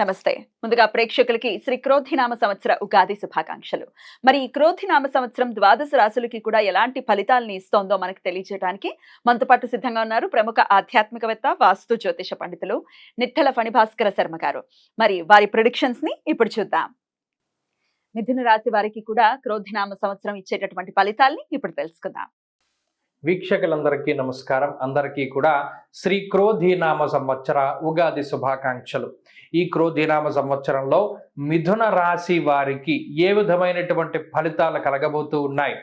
నమస్తే. ముందుగా ప్రేక్షకులకి శ్రీ క్రోధినామ సంవత్సర ఉగాది శుభాకాంక్షలు. మరి ఈ క్రోధినామ సంవత్సరం ద్వాదశ రాశులకి కూడా ఎలాంటి ఫలితాలని ఇస్తోందో మనకు తెలియజేయడానికి మనతో పాటు సిద్ధంగా ఉన్నారు ప్రముఖ ఆధ్యాత్మికవేత్త వాస్తు జ్యోతిష పండితులు నిట్టల ఫణిభాస్కర శర్మ గారు. మరి వారి ప్రొడిక్షన్స్ని ఇప్పుడు చూద్దాం. మిథున రాశి వారికి కూడా క్రోధినామ సంవత్సరం ఇచ్చేటటువంటి ఫలితాల్ని ఇప్పుడు తెలుసుకుందాం. వీక్షకులందరికీ నమస్కారం. అందరికీ కూడా శ్రీ క్రోధీనామ సంవత్సర ఉగాది శుభాకాంక్షలు. ఈ క్రోధీనామ సంవత్సరంలో మిథున రాశి వారికి ఏ విధమైనటువంటి ఫలితాలు కలగబోతూ ఉన్నాయి?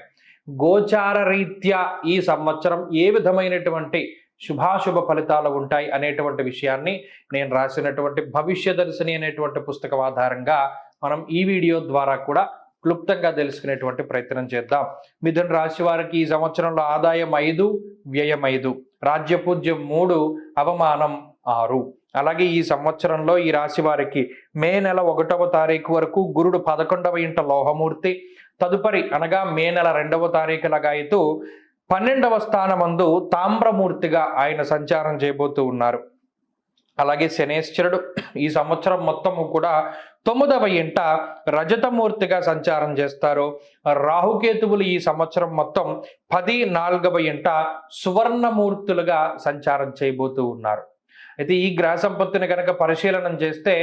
గోచార రీత్యా ఈ సంవత్సరం ఏ విధమైనటువంటి శుభాశుభ ఫలితాలు ఉంటాయి అనేటువంటి విషయాన్ని నేను రాసినటువంటి భవిష్య దర్శిని అనేటువంటి పుస్తకం ఆధారంగా మనం ఈ వీడియో ద్వారా కూడా క్లుప్తంగా తెలుసుకునేటువంటి ప్రయత్నం చేద్దాం. మిథున రాశి వారికి ఈ సంవత్సరంలో ఆదాయం ఐదు వ్యయం ఐదు. రాజ్యపూజ్యం మూడు అవమానం ఆరు. అలాగే ఈ సంవత్సరంలో ఈ రాశి వారికి మే నెల ఒకటవ తారీఖు వరకు గురుడు పదకొండవ ఇంట లోహమూర్తి. తదుపరి అనగా మే నెల రెండవ తారీఖు లగాయితూ పన్నెండవ స్థానమందు తామ్రమూర్తిగా ఆయన సంచారం చేయబోతూ ఉన్నారు. అలాగే శనేశ్వరుడు ఈ సంవత్సరం మొత్తము కూడా తొమ్మిదవ ఇంట రజతమూర్తిగా సంచారం చేస్తారు. రాహుకేతువులు ఈ సంవత్సరం మొత్తం పది నాలుగవ ఇంట సువర్ణమూర్తులుగా సంచారం చేయబోతూ ఉన్నారు. అయితే ఈ గ్రహ సంపత్తిని కనుక పరిశీలనం చేస్తే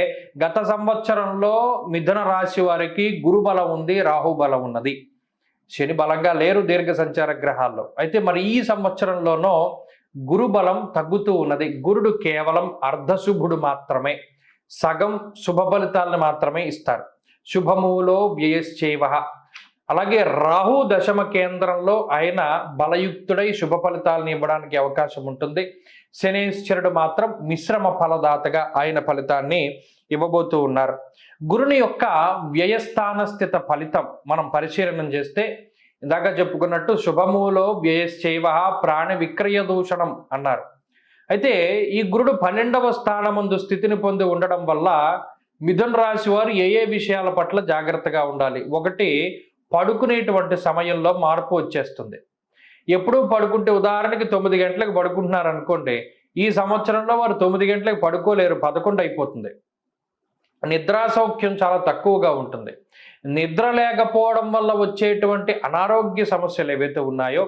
గత సంవత్సరంలో మిథున రాశి వారికి గురు బలం ఉంది రాహు బలం ఉన్నది. శని బలంగా లేరు దీర్ఘ సంచార గ్రహాల్లో. అయితే మరి ఈ సంవత్సరంలోనో గురుబలం తగ్గుతూ ఉన్నది. గురుడు కేవలం అర్ధశుభుడు మాత్రమే. సగం శుభ ఫలితాలను మాత్రమే ఇస్తారు. శుభములో వ్యయశ్చేవ. అలాగే రాహు దశమ కేంద్రంలో ఆయన బలయుక్తుడై శుభ ఫలితాలను ఇవ్వడానికి అవకాశం ఉంటుంది. శనేశ్వరుడు మాత్రం మిశ్రమ ఫలదాతగా ఆయన ఫలితాన్ని ఇవ్వబోతూ ఉన్నారు. గురుని యొక్క వ్యయస్థాన స్థిత ఫలితం మనం పరిశీలన చేస్తే ఇందాక చెప్పుకున్నట్టు శుభములో వ్యయశ్చైవ ప్రాణ విక్రయ దూషణం అన్నారు. అయితే ఈ గురుడు పన్నెండవ స్థానమందు స్థితిని పొంది ఉండడం వల్ల మిథున్ రాశి వారు ఏ ఏ విషయాల పట్ల జాగ్రత్తగా ఉండాలి? ఒకటి పడుకునేటువంటి సమయంలో మార్పు వచ్చేస్తుంది. ఎప్పుడూ పడుకుంటే ఉదాహరణకి తొమ్మిది గంటలకు పడుకుంటున్నారు అనుకోండి ఈ సంవత్సరంలో వారు తొమ్మిది గంటలకు పడుకోలేరు పదకొండు అయిపోతుంది. నిద్రా సౌఖ్యం చాలా తక్కువగా ఉంటుంది. నిద్ర లేకపోవడం వల్ల వచ్చేటువంటి అనారోగ్య సమస్యలు ఏవైతే ఉన్నాయో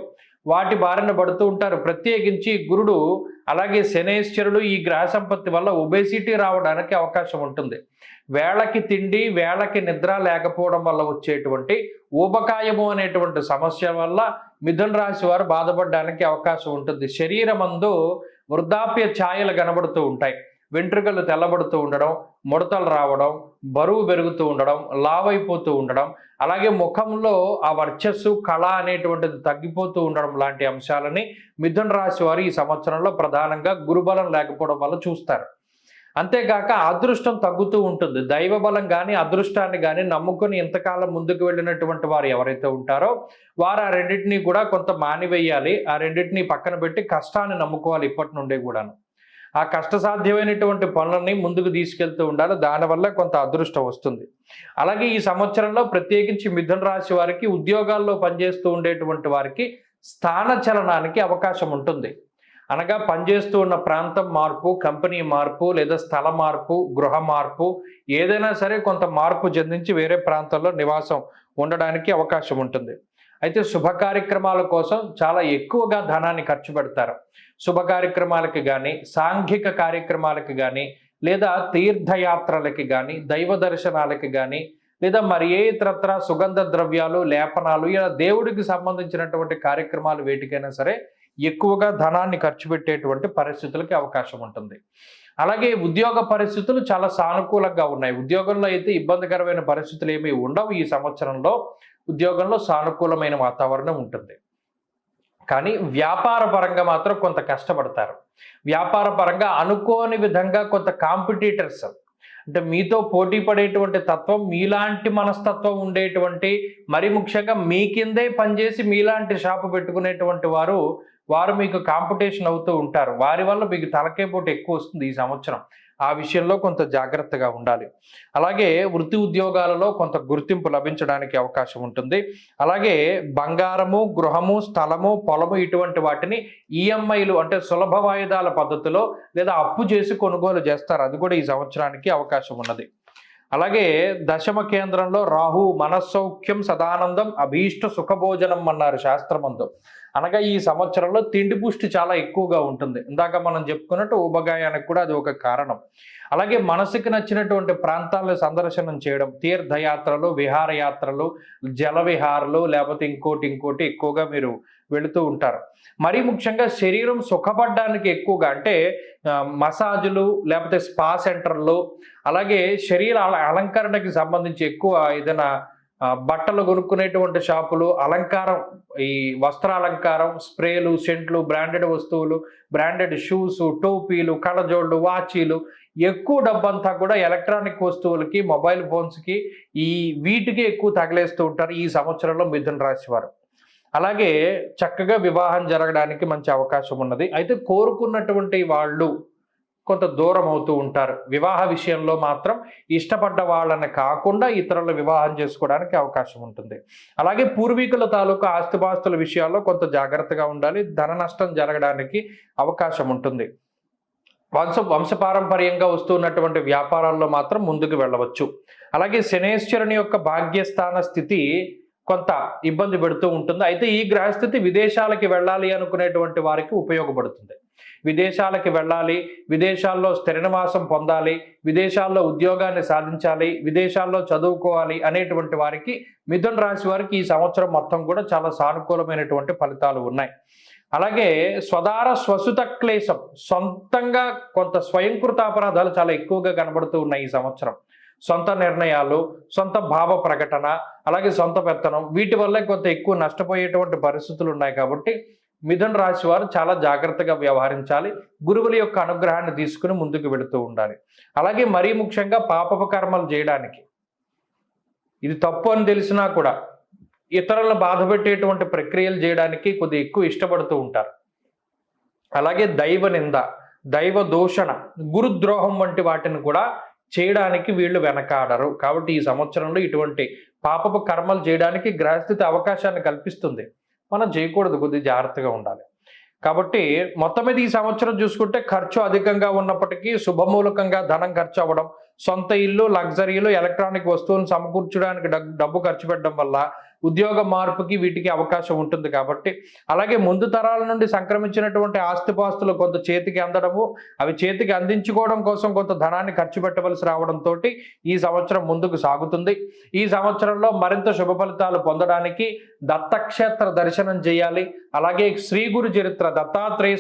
వాటి బారిన పడుతూ ఉంటారు. ప్రత్యేకించి గురుడు అలాగే శనేశ్వరుడు ఈ గ్రహ సంపత్తి వల్ల ఒబేసిటీ రావడానికి అవకాశం ఉంటుంది. వేళకి తిండి వేళకి నిద్ర లేకపోవడం వల్ల వచ్చేటువంటి ఊబకాయము అనేటువంటి సమస్య వల్ల మిథున రాశి వారు బాధపడడానికి అవకాశం ఉంటుంది. శరీరమందు వృద్ధాప్య ఛాయలు కనబడుతూ ఉంటాయి. వెంట్రుకలు తెల్లబడుతూ ఉండడం ముడతలు రావడం బరువు పెరుగుతూ ఉండడం లావైపోతూ ఉండడం అలాగే ముఖంలో ఆ వర్చస్సు కళ అనేటువంటిది తగ్గిపోతూ ఉండడం లాంటి అంశాలని మిథున రాశి వారు ఈ సంవత్సరంలో ప్రధానంగా గురుబలం లేకపోవడం వల్ల చూస్తారు. అంతేకాక అదృష్టం తగ్గుతూ ఉంటుంది. దైవ బలం కానీ అదృష్టాన్ని కానీ నమ్ముకొని ఇంతకాలం ముందుకు వెళ్ళినటువంటి వారు ఎవరైతే ఉంటారో వారు ఆ రెండింటినీ కూడా కొంత మానివేయాలి. ఆ రెండింటినీ పక్కన పెట్టి కష్టాన్ని నమ్ముకోవాలి ఇప్పటి నుండే కూడాను. ఆ కష్టసాధ్యమైనటువంటి పనులని ముందుకు తీసుకెళ్తూ ఉండాలి. దానివల్ల కొంత అదృష్టం వస్తుంది. అలాగే ఈ సంవత్సరంలో ప్రత్యేకించి మిథున రాశి వారికి ఉద్యోగాల్లో పనిచేస్తూ ఉండేటువంటి వారికి స్థాన చలనానికి అవకాశం ఉంటుంది. అనగా పనిచేస్తూ ఉన్న ప్రాంతం మార్పు కంపెనీ మార్పు లేదా స్థల మార్పు గృహ మార్పు ఏదైనా సరే కొంత మార్పు చెందించి వేరే ప్రాంతంలో నివాసం ఉండడానికి అవకాశం ఉంటుంది. అయితే శుభ కార్యక్రమాల కోసం చాలా ఎక్కువగా ధనాన్ని ఖర్చు పెడతారు. శుభ కార్యక్రమాలకి కానీ సాంఘిక కార్యక్రమాలకి కానీ లేదా తీర్థయాత్రలకి కానీ దైవ దర్శనాలకి కానీ లేదా మరి ఏ ఇతరత్ర సుగంధ ద్రవ్యాలు లేపనాలు ఇలా దేవుడికి సంబంధించినటువంటి కార్యక్రమాలు వేటికైనా సరే ఎక్కువగా ధనాన్ని ఖర్చు పెట్టేటువంటి పరిస్థితులకి అవకాశం ఉంటుంది. అలాగే ఉద్యోగ పరిస్థితులు చాలా సానుకూలంగా ఉన్నాయి. ఉద్యోగంలో అయితే ఇబ్బందికరమైన పరిస్థితులు ఏమీ ఉండవు ఈ సంవత్సరంలో. ఉద్యోగంలో సానుకూలమైన వాతావరణం ఉంటుంది. కానీ వ్యాపార పరంగా మాత్రం కొంత కష్టపడతారు. వ్యాపార పరంగా అనుకోని విధంగా కొంత కాంపిటీటర్స్ అంటే మీతో పోటీ పడేటువంటి తత్వం మీలాంటి మనస్తత్వం ఉండేటువంటి మరి ముఖ్యంగా మీ కిందే పనిచేసి మీలాంటి షాపు పెట్టుకునేటువంటి వారు వారు మీకు కాంపిటీషన్ అవుతూ ఉంటారు. వారి వల్ల మీకు తలకే పోటీ ఎక్కువ వస్తుంది ఈ సంవత్సరం. ఆ విషయంలో కొంత జాగ్రత్తగా ఉండాలి. అలాగే వృత్తి ఉద్యోగాలలో కొంత గుర్తింపు లభించడానికి అవకాశం ఉంటుంది. అలాగే బంగారము గృహము స్థలము పొలము ఇటువంటి వాటిని ఈఎంఐలు అంటే సులభ వాయిదాల పద్ధతిలో లేదా అప్పు చేసి కొనుగోలు చేస్తారు. అది కూడా ఈ సంవత్సరానికి అవకాశం ఉన్నది. అలాగే దశమ కేంద్రంలో రాహు మనస్సౌఖ్యం సదానందం అభీష్ట సుఖభోజనం అన్నారు శాస్త్రమందు. అనగా ఈ సంవత్సరంలో తిండి పుష్టి చాలా ఎక్కువగా ఉంటుంది. ఇందాక మనం చెప్పుకున్నట్టు ఉపగాయానికి కూడా అది ఒక కారణం. అలాగే మనసుకు నచ్చినటువంటి ప్రాంతాలను సందర్శనం చేయడం తీర్థయాత్రలు విహారయాత్రలు జలవిహారలు లేకపోతే ఇంకోటి ఇంకోటి ఎక్కువగా మీరు వెళుతూ ఉంటారు. మరీ ముఖ్యంగా శరీరం సుఖపడడానికి ఎక్కువగా అంటే మసాజులు లేకపోతే స్పా సెంటర్లు అలాగే శరీర అల- అలంకరణకి సంబంధించి ఎక్కువ ఏదైనా బట్టలు కొనుక్కునేటువంటి షాపులు అలంకారం ఈ వస్త్రాలంకారం స్ప్రేలు సెంట్లు బ్రాండెడ్ వస్తువులు బ్రాండెడ్ షూస్ టోపీలు కళ్ళజోళ్ళు వాచీలు ఎక్కువ డబ్బంతా కూడా ఎలక్ట్రానిక్ వస్తువులకి మొబైల్ ఫోన్స్కి ఈ వీటికి ఎక్కువ తగిలేస్తూ ఉంటారు ఈ సంవత్సరంలో మిథున రాశి వారు. అలాగే చక్కగా వివాహం జరగడానికి మంచి అవకాశం ఉన్నది. అయితే కోరుకున్నటువంటి వాళ్ళు కొంత దూరం అవుతూ ఉంటారు. వివాహ విషయంలో మాత్రం ఇష్టపడ్డ వాళ్ళని కాకుండా ఇతరుల వివాహం చేసుకోవడానికి అవకాశం ఉంటుంది. అలాగే పూర్వీకుల తాలూకా ఆస్తిపాస్తుల విషయాల్లో కొంత జాగ్రత్తగా ఉండాలి. ధన నష్టం జరగడానికి అవకాశం ఉంటుంది. వంశ వంశపారంపర్యంగా వస్తున్నటువంటి వ్యాపారాల్లో మాత్రం ముందుకు వెళ్ళవచ్చు. అలాగే శనేశ్వరుని యొక్క భాగ్యస్థాన స్థితి కొంత ఇబ్బంది పెడుతూ ఉంటుంది. అయితే ఈ గ్రహస్థితి విదేశాలకి వెళ్ళాలి అనుకునేటువంటి వారికి ఉపయోగపడుతుంది. విదేశాలకి వెళ్ళాలి విదేశాల్లో స్థిర నివాసం పొందాలి విదేశాల్లో ఉద్యోగాన్ని సాధించాలి విదేశాల్లో చదువుకోవాలి అనేటువంటి వారికి మిథున రాశి వారికి ఈ సంవత్సరం మొత్తం కూడా చాలా సానుకూలమైనటువంటి ఫలితాలు ఉన్నాయి. అలాగే స్వదార స్వసుత క్లేశం సొంతంగా కొంత స్వయంకృత అపరాధాలు చాలా ఎక్కువగా కనబడుతూ ఉన్నాయి ఈ సంవత్సరం. సొంత నిర్ణయాలు సొంత భావ ప్రకటన అలాగే సొంత పెత్తనం వీటి వల్లే కొంత ఎక్కువ నష్టపోయేటువంటి పరిస్థితులు ఉన్నాయి కాబట్టి మిథున రాశి వారు చాలా జాగ్రత్తగా వ్యవహరించాలి. గురువుల యొక్క అనుగ్రహాన్ని తీసుకుని ముందుకు వెళుతూ ఉండాలి. అలాగే మరీ ముఖ్యంగా పాపపు కర్మలు చేయడానికి. ఇది తప్పు అని తెలిసినా కూడా ఇతరులను బాధపెట్టేటువంటి ప్రక్రియలు చేయడానికి కొద్దిగా ఎక్కువ ఇష్టపడుతూ ఉంటారు. అలాగే దైవ నింద దైవ దూషణ గురుద్రోహం వంటి వాటిని కూడా చేయడానికి వీళ్ళు వెనకాడరు. కాబట్టి ఈ సంవత్సరంలో ఇటువంటి పాపపు కర్మలు చేయడానికి గ్రహస్థితి అవకాశాన్ని కల్పిస్తుంది. మనం చేయకూడదు కొద్ది జాగ్రత్తగా ఉండాలి. కాబట్టి మొత్తం మీద ఈ సంవత్సరం చూసుకుంటే ఖర్చు అధికంగా ఉన్నప్పటికీ శుభమూలకంగా ధనం ఖర్చు అవ్వడం సొంత ఇల్లు లగ్జరీలు ఎలక్ట్రానిక్ వస్తువులను సమకూర్చడానికి డబ్బు ఖర్చు పెట్టడం వల్ల ఉద్యోగ మార్పుకి వీటికి అవకాశం ఉంటుంది కాబట్టి అలాగే ముందు తరాల నుండి సంక్రమించినటువంటి ఆస్తిపాస్తులు కొంత చేతికి అందడము అవి చేతికి అందించుకోవడం కోసం కొంత ధనాన్ని ఖర్చు పెట్టవలసి రావడంతో ఈ సంవత్సరం ముందుకు సాగుతుంది. ఈ సంవత్సరంలో మరింత శుభ ఫలితాలు పొందడానికి దత్తక్షేత్ర దర్శనం చేయాలి. అలాగే శ్రీ గురు చరిత్ర దత్తాత్రేయ